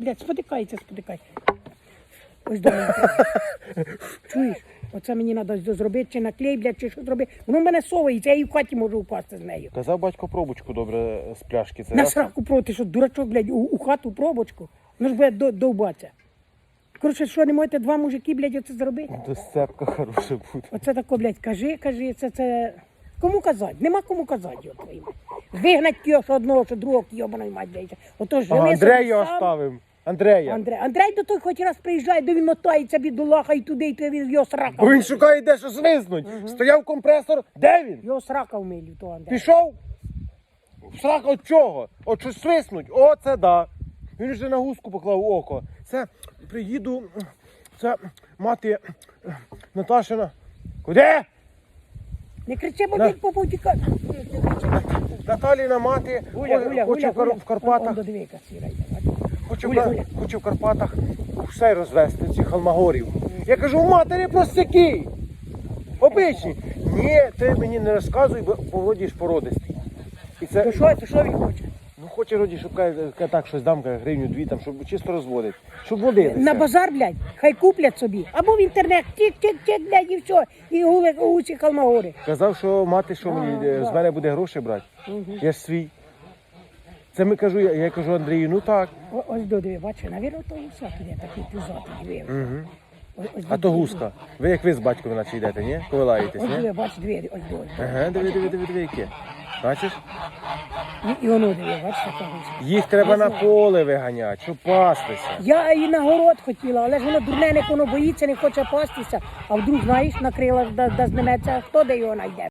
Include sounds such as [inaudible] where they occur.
Блядь, спотикається, спотикається. Ось до мене. [laughs] Чуєш? Оце мені треба зробити, чи наклей, блядь, чи що зробити. Воно в мене совається, я і в хаті можу впасти з нею. Казав батько пробочку добре з пляшки. Це На раз. сраку проти, що дурачок, блядь, у, у хату пробочку. Ну ж буде до- довбатися. Коротше, що не можете два мужики, блядь, оце зробити? То сцепка хороша буде. Оце тако, блядь, кажи, кажи, це це. Кому казати? Нема кому казати, його твоїм. Вигнать що одного, що другого кіобаної мать, блядь. Ото А, живи Андрея сам. оставим. Андрея. Андрей, Андрей до той хоч раз приїжджає, де він мотається бідолаха і туди, і туди він його срака. Бо він шукає де що звизнуть. Стояв компресор. Де він? Його срака вмилю, то Андрей. Пішов? Срак от чого? От що свиснуть? О, це да. Він вже на гуску поклав око. Це приїду. Це мати е, Наташина. Куди? Не кричи, бо На. він попутіка. Наталіна мати Гуля, гуля, хоче гуля, в Кар- гуля. в Карпатах. Он до двійка? Гуля, Кар- гуля. хоче в Карпатах все розвести, ці халмагорів. Я кажу, у матері простяки. Обичні. Ні, ти мені не розказуй, бо поводиш породистий. І То що, то що він хоче? ну хоче роді, щоб каже, каже, так щось дам, каже, гривню дві, там, щоб чисто розводить. Щоб водилися. На базар, блядь, хай куплять собі. Або в інтернет, тік-тік-тік, блядь, і все. І гули у ці халмагори. Казав, що мати, що мені е, з мене буде гроші брати. Я ж свій. Це ми кажу, я, я кажу Андрію, ну так. О- Ось до диви, бачиш, навірно, то гуса туди, такий пузатий, диви. Угу. А то гуска. Ви як ви з батьком наче йдете, ні? Коли лаєтесь, Ось ні? диви, бачиш, диви, ось диви. Ага, диви, диви, диви, диви, яке. Бачиш? І, і воно диви, бачиш, така гуска. Їх треба на поле виганяти, щоб пастися. Я і на город хотіла, але ж воно дурне, не воно боїться, не хоче пастися. А вдруг, знаєш, накрила, да, да знеметься, хто де його знайде.